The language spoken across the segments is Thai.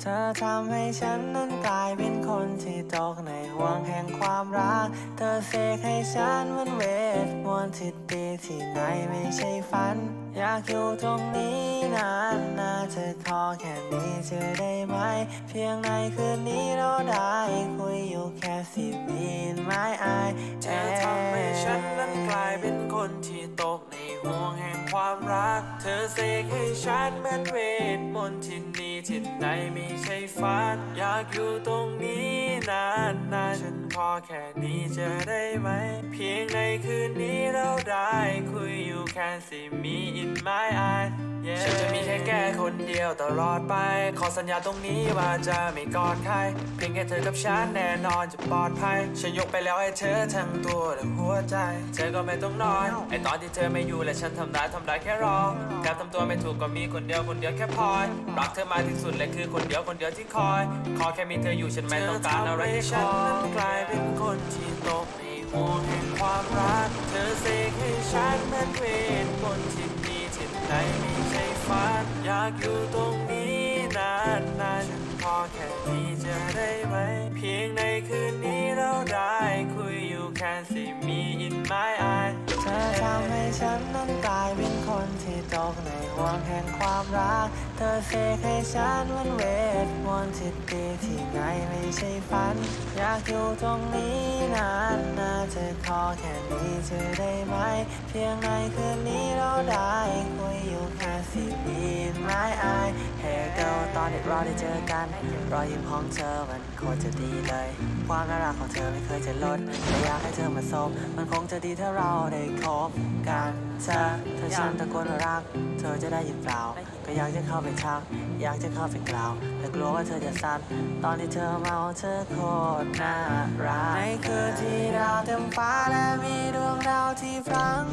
เธอทำให้ฉันนั้นกลายเป็นคนที่ตกในห่วงแห่งความรัก เธอเสกให้ฉันมันเวทมนต์ที่ดีที่ไหนไม่ใช่ฝัน อยากอยู่ตรงนี้นานนาเธอขอแค่นี้เธอได้ไหม เพียงในคืนนี้เราได้คุยอยู่แค่สิบวินไม่อายเธอทำให้ฉันนั้นกลายเป็นคนที่ตกใน ห่วงแห่งความรัก เธอเสกให้ฉันเหมือนเวทมนต์ที่นี่ที่ไหนไม่ใช่ฝัน อยากอยู่ตรงนี้นานนานฉันพอแค่นี้จะได้ไหม เพียงในคืนนี้เราได้คุยอยู่แค่สิมี in my eye ฉันจะมีแค่แกคนเดียวตลอดไป ขอสัญญาตรงนี้ว่าจะไม่กอดใคร เพียงแค่เธอกับฉันแน่นอนจะปลอดภัย ฉันยกไปแล้วให้เธอทั้งตัวและหัวใจ เธอก็ไม่ต้องนอน ไอตอนที่เธอไม่อยู่และฉันทำได้ทำได้แค่รอแค่ทำตัวไม่ถูกก็มีคนเดียวคนเดียวแค่พอรักเธอมาที่สุดและคือคนเดียวคนเดียวที่คอย ขอแค่มีเธออยู่ฉันไม่ต้องการอะไรให้ฉันนั้นกลายเป็นคนที่ตกในห่วงแห่งความรัก เธอเสกให้ฉันเหมือนเวทมนต์ที่มีที่ ไหนไม่ใช่ฝันอยากอยู่ตรงนี้นานนานพอแค่นี้จะได้ไหม เพียงในคืนนี้เราได้คุยอยู่แค่สิมี in my eye เธ อทำให้ฉันนั้นกลายเป็นคนที่ตกในห่วงแห่งความรัก เธอเสกให้ฉันเหมันเวทมนต์ที่ดีที่ไหนไม่ใช่ฝัน อยากอยู่ตรงนี้นานน่าเธอขอแค่นี้เธอได้ไหม เพียงในคืนนี้เราได้คุยอยู่แค่สิบวินไม่อาย Hey girl ตอนเด็กเราได้เจอกันรอยยิ้มของเธอมันโคตรจะดีเลย ความน่ารักของเธอไม่เคยจะลดแต่อยากให้เธอมาสบมันคงจะดีถ้าเราได้คบกันเธอเธอฉันตะโกนรัก เธอจะได้ยินเปล่าก็อยากจะเข้าไปทัก อยากจะเข้าไปกล่าว แต่กลัวว่าเธอจะสั่นตอนที่เธอเมาเธอโคตรน่ารักในคืนที่ดาวเต็มฟ้าและมีดวงดาวที่พลัง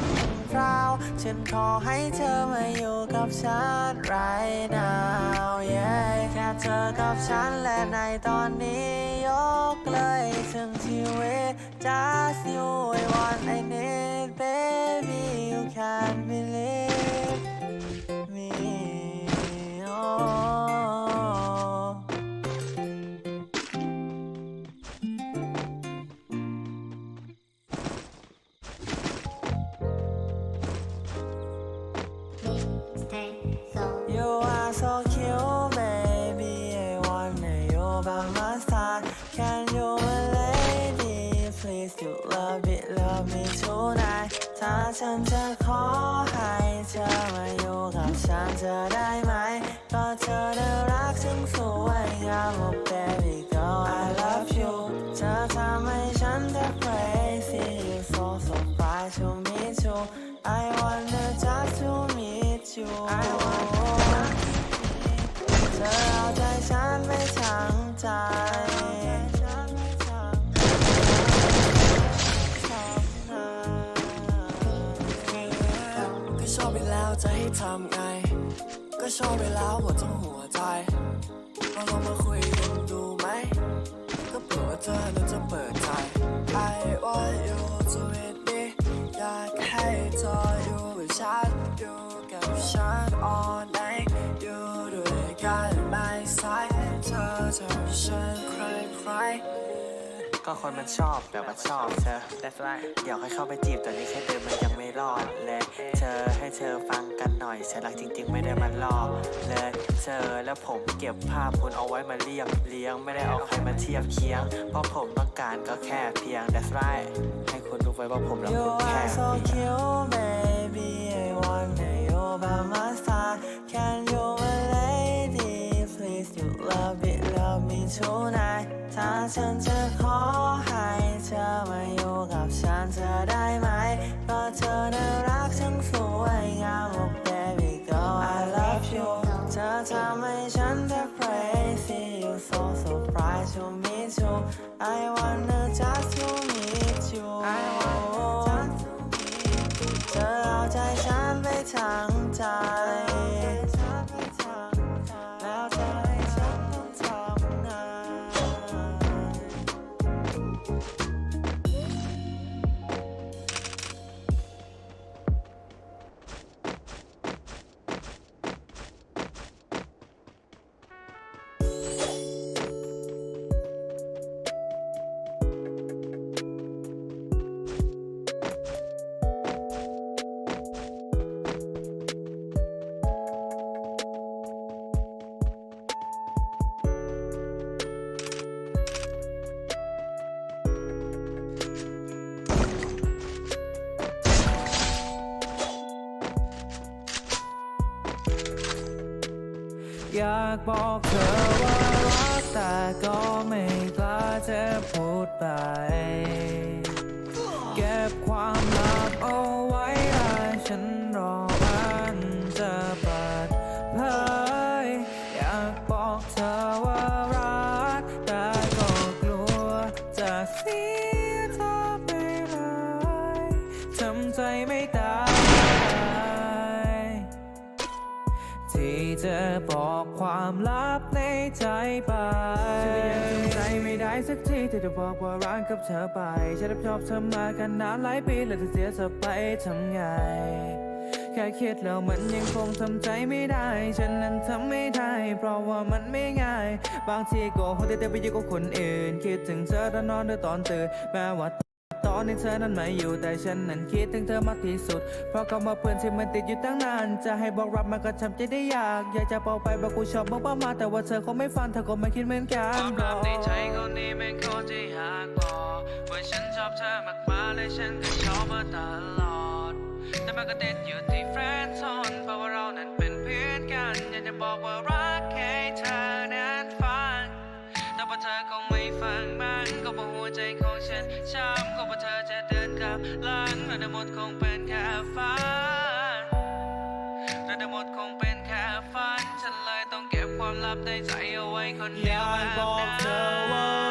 พราวฉันขอให้เธอมาอยู่กับฉัน right now yeah แค่เธอกับฉันและในตอนนี้ยกเลยทั้งชีวิต just you I want ฉันจะขอให้เธอมาอยู่กับฉันจะได้ไหมก็เธอน่ารักถึงสวยงาม oh baby girl I love you เธอทำให้ฉันแทบ crazy you so so fly to meet you I wanna just to meet you I wanna เธอเอาใจฉันไปทั้งใจ ชอบไปแล้วหมดทั้งหัวใจเราลองมาคุยกันดูไหมก็เผื่อว่าเธอนั้นจะเปิดใจ I want you to with me อยากให้เธออยู่กับฉันอยู่กับฉัน all night อยู่ด้วยกันไม่สายเธอทำให้ฉันคลายคลายก็คนมันชอบแบบว่าชอบเธอ That's right เดี๋ยวให้เข้าไปจีบตอนนี้แค่เดินมันยัง เธอฟังกันหน่อยฉันรักจริง ๆ ไม่ได้มันหลอกเลยเธอและผมเก็บภาพคุณเอาไว้มาเรียบเลี้ยงไม่ได้เอาใครมาเทียบเคียง เพราะผมต้องการก็แค่เพียง That's right ให้คุณรู้ไว้ว่าผมรักคุณแค่เพียง baby I want you by my side Can you my lady please you love it love me tonight ถ้าฉันจะ so surprised to meet you I wanna อยากบอกเธอว่ารักแต่ก็ไม่กล้าจะพูดไป เก็บความลับเอาไว้ บอกความลับในใจไปฉันก็ยังทำใจไม่ได้สักทีที่จะบอกว่ารักกับเธอไป ฉันรับชอบเธอมากันนานหลายปีแล้วจะเสียเธอไปทำไง แค่คิดแล้วมันยังคงทำใจไม่ได้ ฉันนั้นทำไม่ได้ เพราะว่ามันไม่ง่าย บางทีก็หัวเต้ไปอยู่กับคนอื่น คิดถึงเธอตอนนอนหรือตอนตื่นแม้ว่า อนนี้เธอนั้นไม่อยู่แต่ฉันนั้นคิดถึงเธอมากที่สุด เพราะคำว่าเพื่อนที่มันติดอยู่ตั้งนาน จะให้บอกรับมันก็ทำใจได้ยาก อยากจะบอกไปว่ากูชอบมากๆมา แต่ว่าเธอคงไม่ฟังเธอก็ไม่คิดเหมือนกันความลับในใจคนนี้เป็นคนที่อยากบอกว่าฉันชอบเธอมากมาและฉันก็ชอบมาตลอด แต่มันก็ติดอยู่ที่แฟนทนเพราะว่าเรานั้นเป็นเพื่อนกันอยากจะบอกว่ารัก ของฉันช้ำก็พอเธอจะเดินกลับหลังและทั้งหมดคงเป็นแค่ฝันและทั้งหมดคงเป็นแค่ฝัน ฉันเลยต้องเก็บความลับในใจเอาไว้คนเดียวแบบนั้น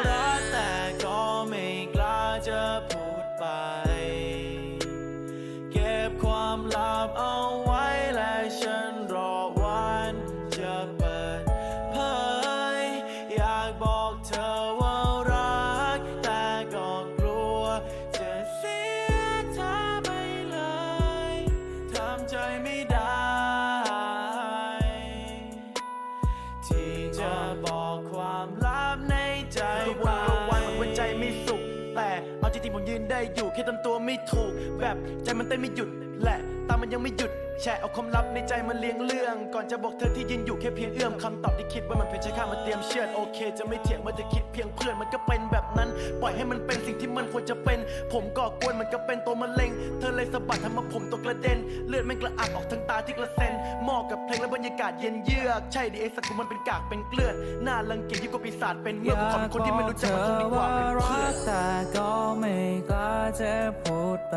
อยู่แค่ทำตัวไม่ถูก แบบใจมันเต้นไม่หยุดแหละ มมันยังไม่หยุด แชร์เอาความลับในใจมาเลี้ยงเรื่อง ก่อนจะบอกเธอที่ยืนอยู่แค่เพียงเอื้อมคำตอบที่คิดว่ามันเพียงใช้ค่ามาเตรียมเชื่อดโอเค จะไม่เถียงมันจะคิดเพียงเพื่อนมันก็เป็นแบบนั้น ปล่อยให้มันเป็นสิ่งที่มันควรจะเป็น ผมก่อกวนมันก็เป็นตัวมะเร็ง เธอเลยสะบัดทำมาผมตกกระเด็น เลือดแม่งกระอักออกทั้งตาที่กระเซ็นหมาะกับเพลงและบรรยากาศเย็นเยือก ใช่ดิไอสัตว์กูมันเป็นกากเป็นเกลือนหน้ารังเกียจยิ่งกว่าปีศาจเป็นเมื่อกูขอเป็นคนที่ไม่รู้จักมันคงดีกว่าเป็นเพื่อนแต่ก็ไม่กล้าจะพูดไป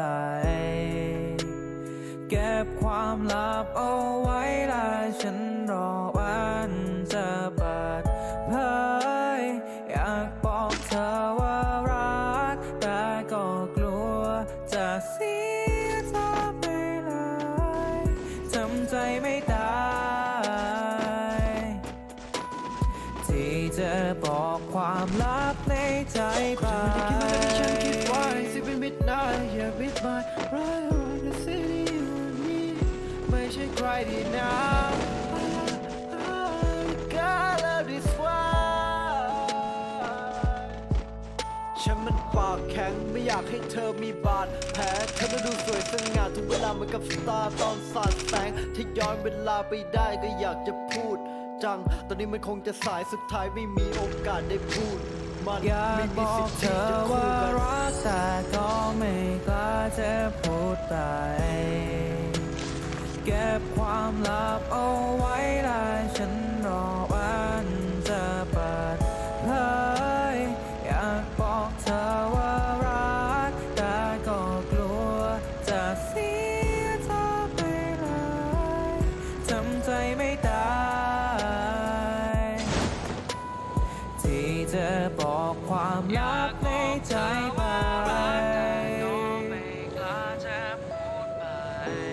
เก็บความลับเอาไว้และฉันรอวันจะเปิดเผยอยากบอกเธอว่ารัก แต่ก็กลัวจะเสียเธอไปเลยทำใจไม่ได้ที่จะบอกความลับในใจไปฉันคิด ใช่ใครดีนะ God love this one ฉันมันปากแข็งไม่อยากให้เธอมีบาดแผลเธอต้องดูสวยสง่าทุกเวลาเหมือนกับสตาร์ตอนสาดแสงถ้าย้อนเวลาไปได้ก็อยากจะพูดจัง ตอนนี้มันคงจะสายสุดท้ายไม่มีโอกาสได้พูด มันอยากไม่บมีอสิกทธิ์เธที่อจะคู่ว่ากัน รักแต่ก็ไม่กล้าจะพูดไป เก็บความลับเอาไว้และฉันรอ